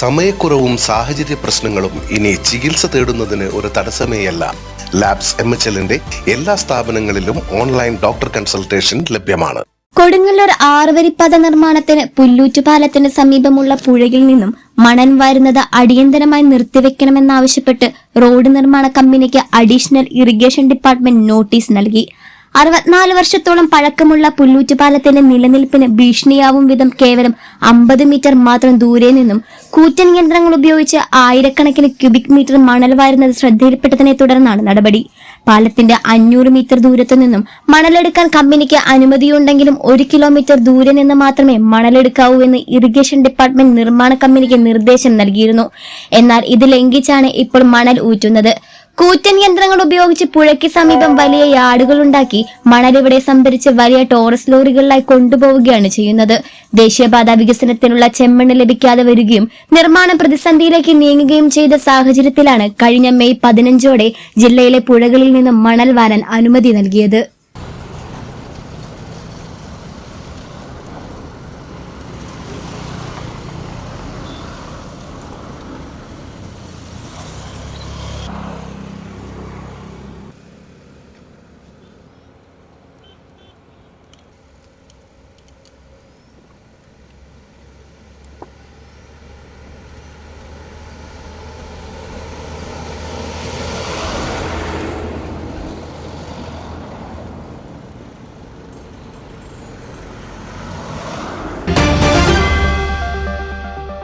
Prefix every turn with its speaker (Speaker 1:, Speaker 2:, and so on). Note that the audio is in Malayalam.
Speaker 1: സമയക്കുറവും സാഹചര്യ പ്രശ്നങ്ങളും ഇനി ചികിത്സ തേടുന്നതിന് ഒരു തടസ്സമേയല്ല. ലാബ്സ് എം എച്ച് എല്ലിന്റെ എല്ലാ സ്ഥാപനങ്ങളിലും ഓൺലൈൻ ഡോക്ടർ കൺസൾട്ടേഷൻ ലഭ്യമാണ്.
Speaker 2: കൊടുങ്ങല്ലൂർ ആറുവരിപ്പാത നിർമ്മാണത്തിന് പുല്ലൂറ്റുപാലത്തിന് സമീപമുള്ള പുഴയിൽ നിന്നും മണൽ വരുന്നത് അടിയന്തരമായി നിർത്തിവെക്കണമെന്നാവശ്യപ്പെട്ട് റോഡ് നിർമ്മാണ കമ്പനിക്ക് അഡീഷണൽ ഇറിഗേഷൻ ഡിപ്പാർട്ട്മെന്റ് നോട്ടീസ് നൽകി. അറുപത്തിനാല് വർഷത്തോളം പഴക്കമുള്ള പുല്ലൂറ്റുപാലത്തിന്റെ നിലനിൽപ്പിന് ഭീഷണിയാവും വിധം കേവലം അമ്പത് മീറ്റർ മാത്രം ദൂരെ നിന്നും കൂറ്റൻ യന്ത്രങ്ങൾ ഉപയോഗിച്ച് ആയിരക്കണക്കിന് ക്യൂബിക് മീറ്റർ മണൽ വാരുന്നത് ശ്രദ്ധയിൽപ്പെട്ടതിനെ തുടർന്നാണ് നടപടി. പാലത്തിന്റെ അഞ്ഞൂറ് മീറ്റർ ദൂരത്തു നിന്നും മണലെടുക്കാൻ കമ്പനിക്ക് അനുമതിയുണ്ടെങ്കിലും ഒരു കിലോമീറ്റർ ദൂരെ നിന്ന് മാത്രമേ മണലെടുക്കാവൂ എന്ന് ഇറിഗേഷൻ ഡിപ്പാർട്ട്മെന്റ് നിർമ്മാണ കമ്പനിക്ക് നിർദ്ദേശം നൽകിയിരുന്നു. എന്നാൽ ഇത് ലംഘിച്ചാണ് ഇപ്പോൾ മണൽ ഊറ്റുന്നത്. കൂറ്റൻ യന്ത്രങ്ങൾ ഉപയോഗിച്ച് പുഴയ്ക്ക് സമീപം വലിയ യാർഡുകൾ ഉണ്ടാക്കി മണലിവിടെ സംഭരിച്ച് വലിയ ടോറസ് ലോറികളിലായി കൊണ്ടുപോവുകയാണ് ചെയ്യുന്നത്. ദേശീയപാത വികസനത്തിനുള്ള ചെമ്മണ് ലഭിക്കാതെ വരികയും നിർമ്മാണ പ്രതിസന്ധിയിലേക്ക് നീങ്ങുകയും ചെയ്ത സാഹചര്യത്തിലാണ് കഴിഞ്ഞ മെയ് പതിനഞ്ചോടെ ജില്ലയിലെ പുഴകളിൽ നിന്നും മണൽ വാരാൻ അനുമതി നൽകിയത്.